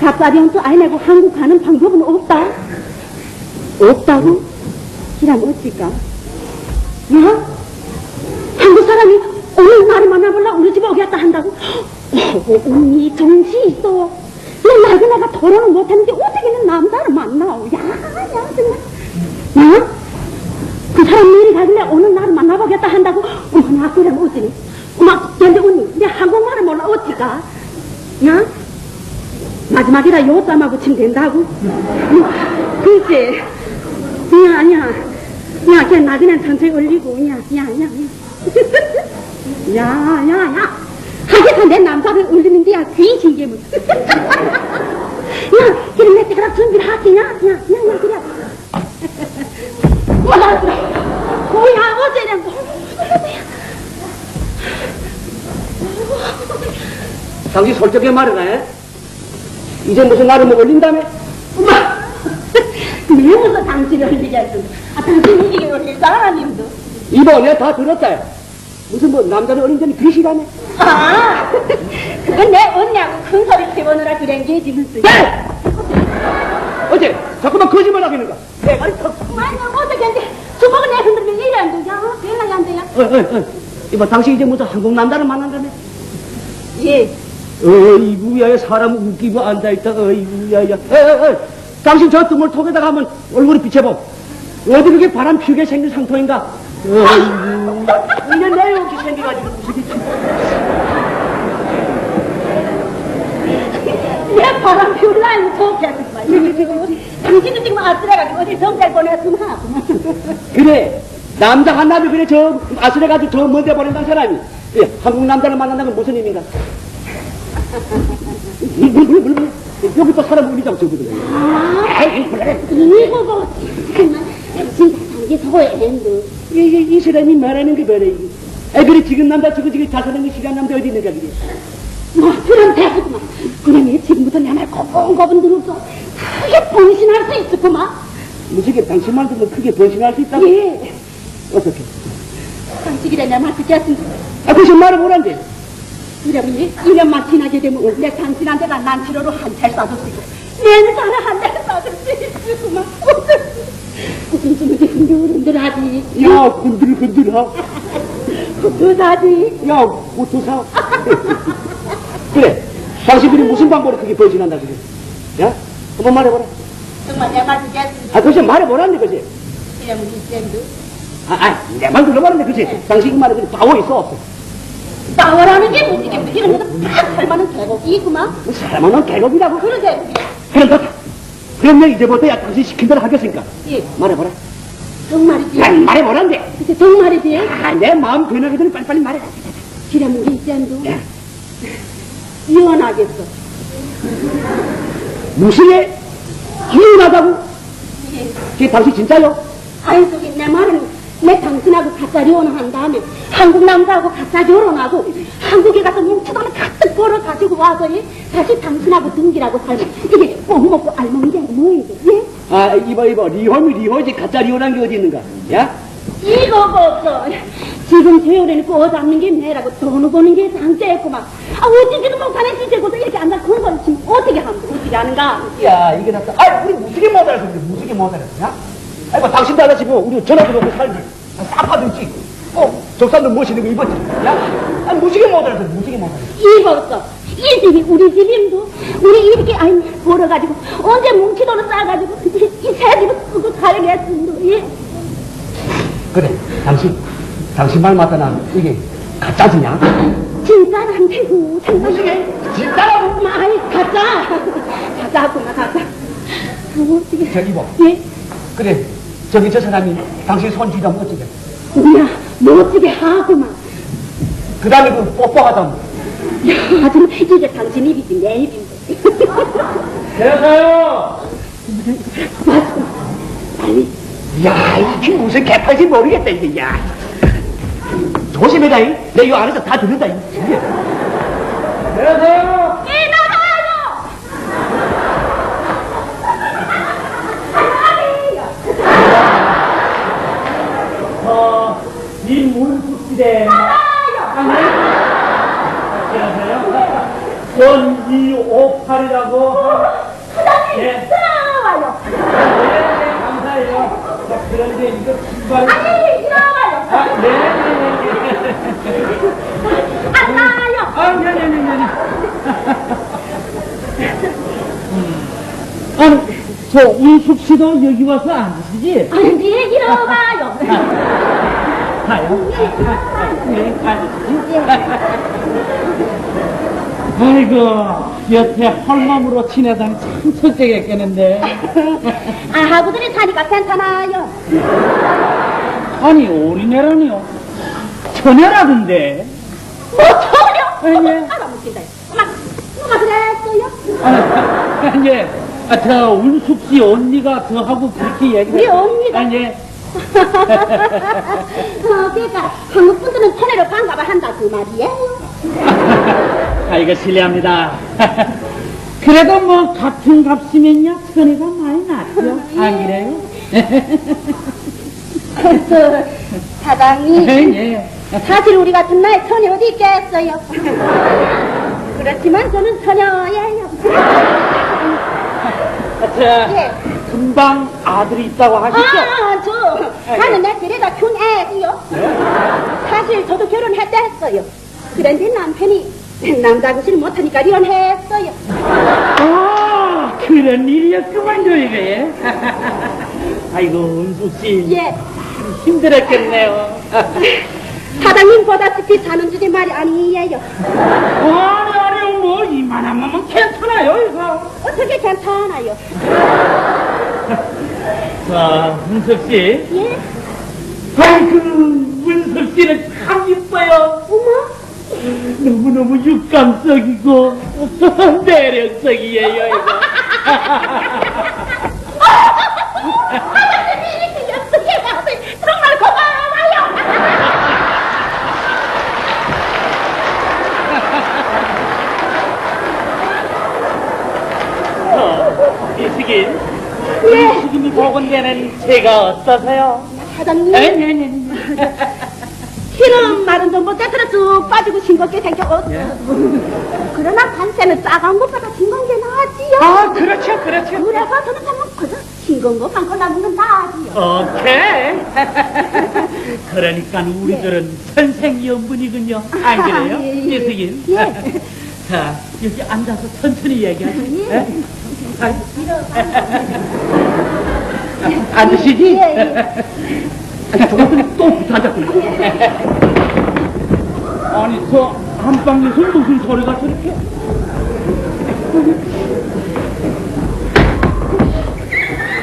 온또 아이내고 한국 가는 방법은 없다? 없다고? 기라면 어찌까? 야? 한국 사람이 오늘 나를 만나보려 우리 집에 오겠다 한다고? 어, 언니 정신 있어. 내 나그네가 결혼을 못했는데 어떻게는 남자를 만나오? 야, 야, 정말. 야? 그 사람 내일 가길래 오늘 나를 만나보겠다 한다고? 어머나, 그럼 어찌니? 어머, 근데 언니, 내 한국말을 몰라, 어찌까? 야? 마지막이라 요쌈하고 치면 된다고? 응, 글쎄. 야, 아니야. 야, 걔 나그네 천천히 올리고, 야, 야, 야, 야. 야, 야, 야. 하겠어, 내 남자를 올리는데, 야, 귀신 게뭐. 야, 그럼 내 때가 준비를 하지, 야, 야, 야, 야, 그래. 뭐야, 뭐야, 어제는 뭐. 당신 솔직하게 말해라. 이제 무슨 나를 뭐 올린다며? 엄마! 내 무슨 당신을 흘리겠어. 아, 당신 이기게 올릴 사람님도. 이봐, 내가 다 들었다. 무슨 뭐 남자를 어린 전이 귀시라네. 아, 그건 내 언니하고 큰 소리 집어넣으라 그런 게 지금 쓰. 야! 어째 자꾸만 거짓말 하겠는가? 내가 정말 어떻게 안 돼. 주먹을 내 흔들면 이래 안 돼. 야, 될라야 안 돼요? 어, 어, 어. 이봐, 당신 이제 무슨 한국 남자를 만난다며? 예. 어이구야, 사람 웃기고 앉아 있다, 어이구야, 야. 에, 에, 에. 당신 저 드물톡에다가 한번 얼굴이 비춰봐. 어디 그게 바람 피우게 생긴 상토인가? 어이구. 이제 내 이렇게 생겨가지고 내 바람 피울라니 좋겠어. 여기 지금 당신도 지금 아슬해가지고 어디 정잘 보냈으면 하구만. 그래. 남자 한남이 그래, 저, 아슬해가지고 저 먼데 보낸다는 사람이. 예, 한국 남자를 만난다는 건 무슨 의미인가? 물, 물, 물, 물, 물. 여기 또 사람 울리자고 저거든. 아이, 그래. 이거 뭐, 정말, 진짜 당기 소외했는데. 이, 이, 이 사람이 말하는 게 뭐래, 이게. 아, 그래, 지금 남자, 저거, 지금 자살하는 게 시간 남자 어디 있는가, 그래. 뭐, 그럼 됐구만. 그럼 얘 지금부터 내말 고분고분 들었어. 크게 번신할 수 있었구만. 무지개 당신 말 듣면 크게 번신할 수 있다고? 예. 어떻게? 당신이래 내말 듣겠습니다. 아, 그래서 말을 못한대. 이러면 1년만 지나게 되면 내 당신한테가 난 치료로 한 차를 쏴줄 수 있고 내는 다른 한 대를 쏴줄 수 있구만. 무슨 주먹이 흔들흔들하지. 야, 흔들흔들하. 흔들하지. 야, 고토사. 그래. 당신 그리 무슨 방법으로 크게 번신한다, 그래. 야? 한번 말해보라. 정말 내말 듣겠습니다. 아, 그치, 말해보라는데, 그치? 이러면 기쌤도 아, 아, 내말 들어보는데, 그치? 당신 그 말에 그래, 바워 있어, 없어? 나와라는 게 무지개 이런 거다 살만한 계곡이구만. 뭐 사람은 계곡이라고. 그러게. 그럼 너, 그럼 내 이제부터 야, 당신 시킨 대로 하겠으니까. 예, 말해보라. 정말이지. 야, 말해보라는데. 그치, 정말이지. 아, 내 마음 변하기 전에 빨리빨리 말해. 이러면 기쌤도 야, 이혼하겠어. 무시해? 이혼하다고? 예. 그게 당신 진짜요? 아니, 저기, 내 말은, 내 당신하고 가짜 결혼한 다음에, 한국 남자하고 가짜 결혼하고, 한국에 가서 뭉치도는 가득 벌어 가지고 와서, 예? 다시 당신하고 등기라고 살면, 이게 못 먹고 게 아니고 뭐이게, 예? 아, 이봐, 이봐. 리혼이 리혼이지. 가짜 리혼한 게 어디 있는가? 야? 이거가 없어. 지금 세월에는 꼬 잡는 게 매라고 돈 버는 게 상제했구만. 아, 어찌지도 못하네, 진짜고서 이렇게 앉아 큰 거를 지금 어떻게 하면 어떻게 하는가? 야, 이게 낫다. 아, 우리 무지개 못 알아서 그래. 무지개 못 알아서. 야? 아이고, 당신 달라지고, 우리 전화도 놓고 살지. 아, 싸파든지. 어, 적산도 멋있는 거 입었지. 야? 아, 무지개 못 알아서, 무지개 못 알아서. 입었어. 이 집이 우리 집임도 우리 이렇게 아이 벌어가지고 언제 뭉치도는 싸가지고 이새 집을 쓰고 살겠습니다. 예. 그래, 당신, 당신 말 맞다, 난 이게 가짜지냐? 진짜는 안 되고 정말 진짜라고? 아이 가짜 가짜구나 가짜. 아, 어떻게? 저 이보. 예. 그래, 저기 저 사람이 당신 손 쥐자면 어쩌게? 야 멋지게 하구만. 그 다음에 그 뽀뽀하다면. 야 아주 이게 당신 입이지 내 입인데. 맞구나. 빨리. 야, 이게 무슨 개팔지 모르겠다, 이게, 야. 조심해라, 이. 내요 안에서 다 듣는다, 이. 대가요! 이 나가요. 어, 이 물국지대. 나가요. 안녕하세요. 1258이라고. 사장님, 예. 들어와요. 네, 네, 감사해요. 자, 그런데 이거 신발. 아니, 들어와요. 아, 네, 네, 네. 안 나와요. 아, 네, 네, 네, 네. 아니, 저 운숙 씨도 여기 와서 앉으시지? 아니, 네, 들어와요. 가요? 네, 앉으시지? 아이고, 여태 헐맘으로 지내다니 참 설득했겠는데. 아, 하고들이 사니까 괜찮아요. 아니, 어린애라니요? 처녀라던데. 뭐, 전혀? 아니. 알아먹긴다. 엄마, 엄마 그랬어요? 아니, 예. 아, 저, 운숙 씨 언니가 저하고 그렇게 얘기를. 우리 언니가? 아니, 예. 어, 그러니까 한국 분들은 천혜로 반가워 한다 그 말이에요. 아이고, 실례합니다. 그래도 뭐, 같은 값이면요, 천혜가 많이 낫죠. 안 그래요? 그 사장님, 예. 사실 우리 같은 나이 천혜 어디 있겠어요? 그렇지만 저는 처녀예요. 아, 저, 예. 금방 아들이 있다고 하시죠? 아, 저, 나는 내 데려다 준 애지요. 사실 저도 결혼했다 했어요. 그런데 남편이 남자 구실 못하니까 이혼했어요. 아, 그런 일이었구만요, 이게. 아이고, 은숙 씨. 예. 힘들었겠네요. 사장님 보다시피 사는 주제 말이 아니에요. 아니, 아니요, 뭐, 이만하면 괜찮아요, 이거. 어떻게 괜찮아요? 자, 은숙 씨. 예? 아이고, 은숙 씨는 참 이뻐요. 어머? 너무너무 육감적이고, 매력적이에요, 이거. 정말 고마워요. 어, 이식인. 예. 복원되는 제가 어떠세요? 사장님, 에이, 키는 마른 전부 때 쭉 빠지고 싱겁게 생겼고 그러나 반세는 작은 것보다 싱거운 게 나았지요. 아, 그렇죠, 그렇죠. 그래서 저는 정말 그저 싱거운 거 반걸 남는 건 나았지요. 오케이. 그러니까 우리들은 선생 연분이군요. 안 그래요? 예, 예. 이승인. 예. 자, 여기 앉아서 천천히 얘기하죠. 예. 예? 아, 앉으시지? 예, 예. 아니, 저것들이 또 붙어졌구나. 아니, 저 안방에서 무슨 소리가 저렇게?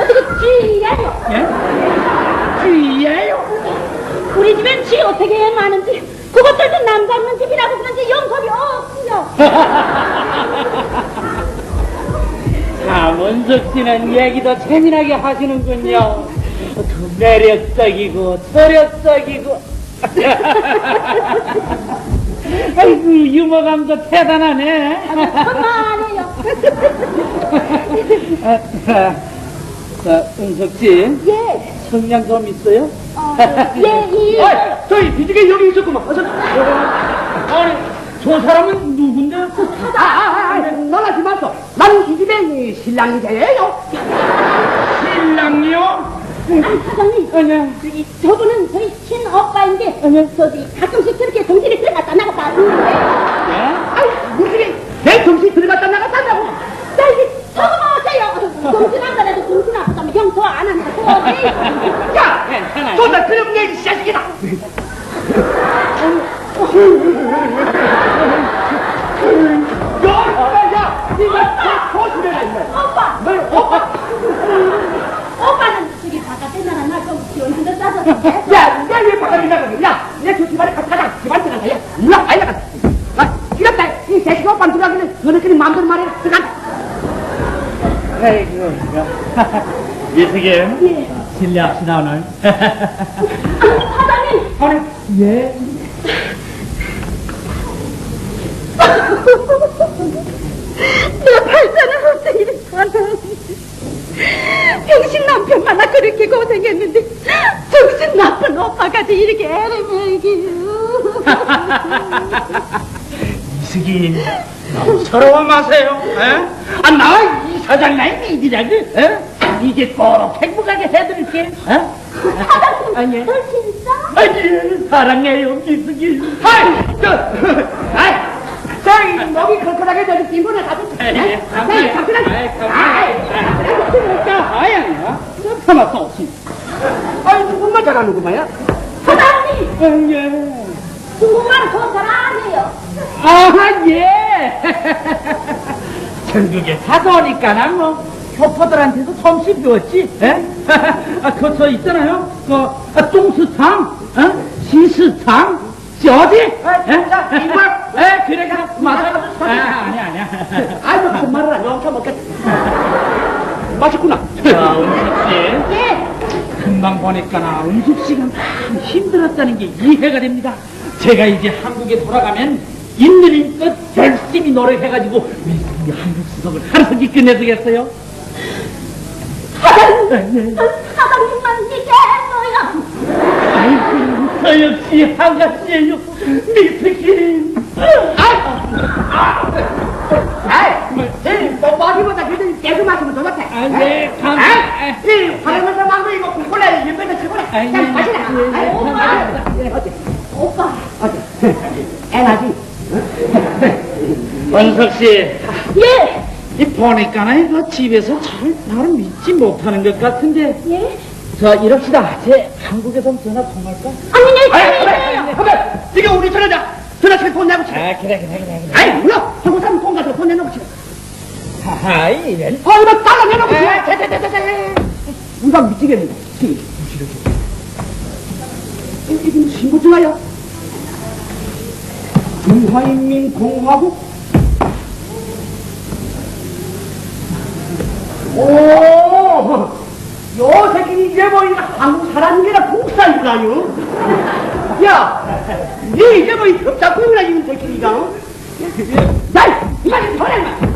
어떻게 쥐예요? 예? 귀예요? 우리 집엔 쥐 어떻게 많은지 그것들도 남 잡는 집이라고 그런지 영겁이 없지요. 장원석 씨는 얘기도 재미나게 하시는군요. 그 매력적이고 저력적이고. 아이고 유머감도 대단하네. 그만해요. 아, 은석 씨 예. 성냥 좀 있어요? 어, 예, 예. 어이, 저희 비지개 여기 있었구만. 어서. 아니, 저 사람은 누군데? 아, 아, 아, 아, 놀라지 마소. 나는 이 집의 신랑이세요. 신랑이요? 아니, 사장님. 아니야. 저기, 저분은 저희 친오빠인데, 아니야. 저기, 가끔씩 저렇게 정신이 들어갔다 나갔다 하는데, 아이, 무슨 내 정신 들어갔다 나갔다고? 자, 이제 적어놓으세요. 정신 안 가라도 정신 아프다면 형저안 한다. 그러지? 야, 너나 그럼 내이 자식이다. 야, 네가 조심해라 임마. 오빠! 너 오빠. 오빠는 저기 바깥에 나가 나좀 싸줬는데? 야, 내왜 바깥에 나가냐? 야, 내저 집안에 가자. 집안 들어가자. 야, 일로 아이 나가. 아, 이겼다. 이 새끼가 오빠 들어가길래 너네끼리 마음대로 말해라. 들어가. 아이고, 이승임. 예. 실례합시다, 오늘. 사장님! 아니, 예. 내 발사는 어떻게 저는 병신 남편 만 나 그렇게 고생했는데 정신 나쁜 오빠까지 이렇게 애를 먹이요 이승임, 서러워 마세요. 에? 아, 나이 사장 나이 이기자지. 에? 이제 꼭 행복하게 해드릴게. 에? 사장님, 너 진짜? 아니, 사랑해요, 미숙이. 아이, 저, 아이, 저기, 목이 걸걸하게 저기 뒷문에 가도 돼. 네, 아이, 갑시다. 아이, 아니 야. 저 참아, 쏘시. 아이, 누군만 잘하는 구만야. 사장님, 아, 예. 중국말 더 잘하네요. 아, 예. 전국에 사서 오니까 뭐, 교포들한테도 솜씨 배웠지, 예? 아, 그저 있잖아요. 그, 아, 똥스탕, 어? 시스탕, 어디? 예? 이걸? 예, 그래, 그래. 맞아. 아, 아니야, 아니야. 아이고, 그 말을 안 영차 먹겠다. 맛있구나. 씨. 예, 금방 보니까 은숙 씨가 많이 힘들었다는 게 이해가 됩니다. 제가 이제 한국에 돌아가면 있는 힘껏 열심히 노력해가지고 이 한국 수석을 하루속히 끝내주겠어요. 사장님, 전 사장님만 믿겠어요. 아이고, 저 역시 한가씨예요. 미스킨. 에이, 뭐, 마기보다 그래 도 깨끗 마시면 더 좋대. 아, 네, 감. 아, 이 화장실에서 망고 이거 굴굴해 옆에서 치고라. 아이, 자, 마시라. 예, 아이, 오빠. 예, 어때? 오빠, 어때? 애나지? 원석 씨, 예, 이 보니까 이거 집에서 잘 나를 믿지 못하는 것 같은데. 예. 자, 이럽시다. 제 한국에서 전화 통할까? 아니, 내 아이, 집이에요. 그래, 그래. 지금 우리 전화자. 전화책 돈 내고 치. 아, 그래, 그래, 그래, 그래. 아이, 물론 한국 사람 돈 가서 돈 내놓고 치. 하하이, 이런. 어, 이거 달러 내놓고 치. 대대대대대. 누가 미치겠네. 치. 이게 무슨 신고증하여? 중화인민공화국? 오! 요 새끼 이제 뭐, 이거 한국 사람이라 국사이구나요? 야! 니 이제 뭐, 이 협작품이라 이런 새끼가? 야! 이만 좀 전해, 마